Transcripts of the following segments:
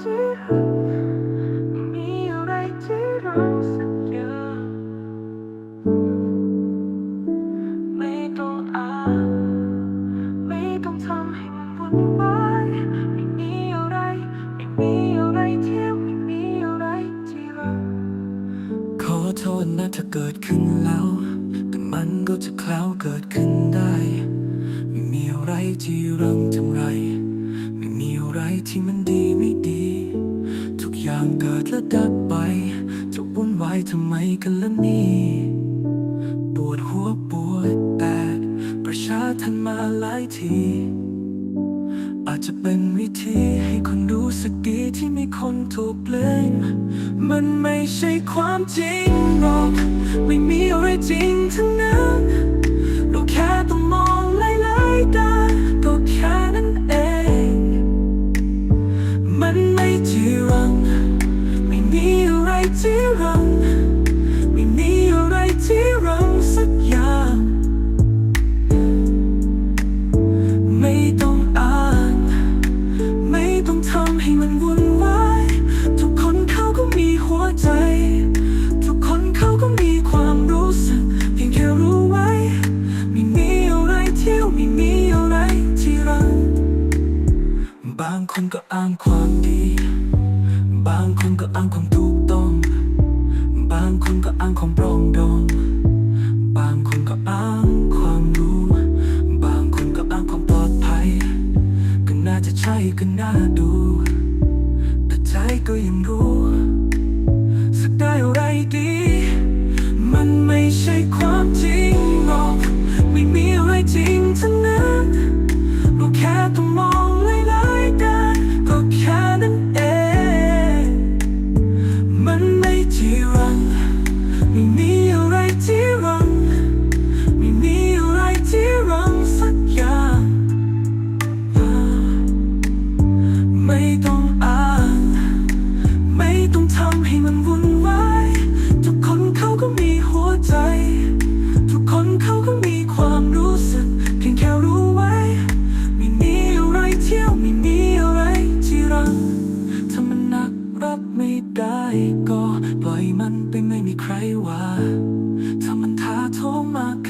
ที่รักไม่มีอะไรที่เราสัญญาไม่ต้องอ้างไม่ต้องทำให้มันวุ่นวายไม่มีอะไรไม่มีอะไรที่ไม่มีอะไรที่เรักขอโทษนะถ้าเกิดขึ้นแล้ว แต่มันก็จะคล้าวเกิดขึ้นได้ไม่มีอะไรที่เริ่มทำไร ไม่มีอะไรที่มัน เกิดและดับไป จะวุ่นวายทำไมกันล่ะนี่ปวดหัวปวดแตกประชาทันมาหลายที อาจจะเป็นวิธีให้คนรู้สึกดีที่มีคนถูกเล่นมันไม่ใช่ความจริงหรอก ให้มันวุ่นวาย ทุกคนเขาก็มีหัวใจ ทุกคนเขาก็มีความรู้สึก เพียงแค่รู้ไว้ ไม่มีอะไรเที่ยวไม่มีอะไรที่รักบางคนก็อ้างความดี บางคนก็อ้างความถูกต้อง บางคนก็อ้างความปรองดอง บางคนก็อ้างความรู้ บางคนก็อ้างความปลอดภัย ก็น่าจะใช่ก็น่าดู ใจก็ยังรู้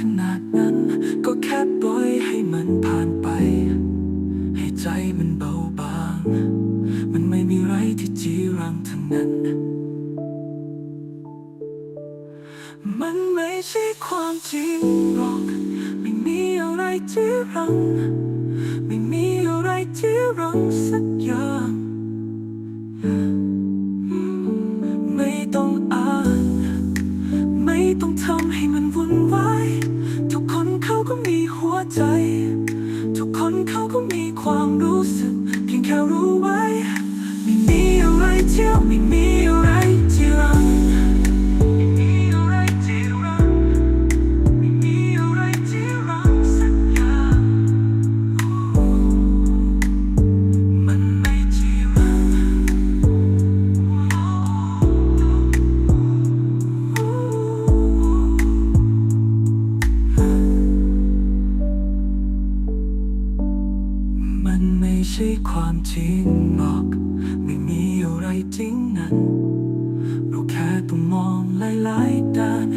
ขนาดนั้น ก็แค่ปล่อยให้มันผ่านไป ให้ใจมันเบาบาง มันไม่มีไรที่จีรังทั้งนั้น มันไม่ใช่ความจริงหรอก ไม่มีอะไรที่รัง ไม่มีอะไรที่รังสักอย่าง วใจ ทุกคนเขาก็มีความรู้สึก เพียงแค่รู้ไว้ ไม่มีอะไรเที่ยวไม่มี ช่ความจริงหรอก ไม่มีอะไรจริงนั้น เราแค่ต้องมองหลายๆด้าน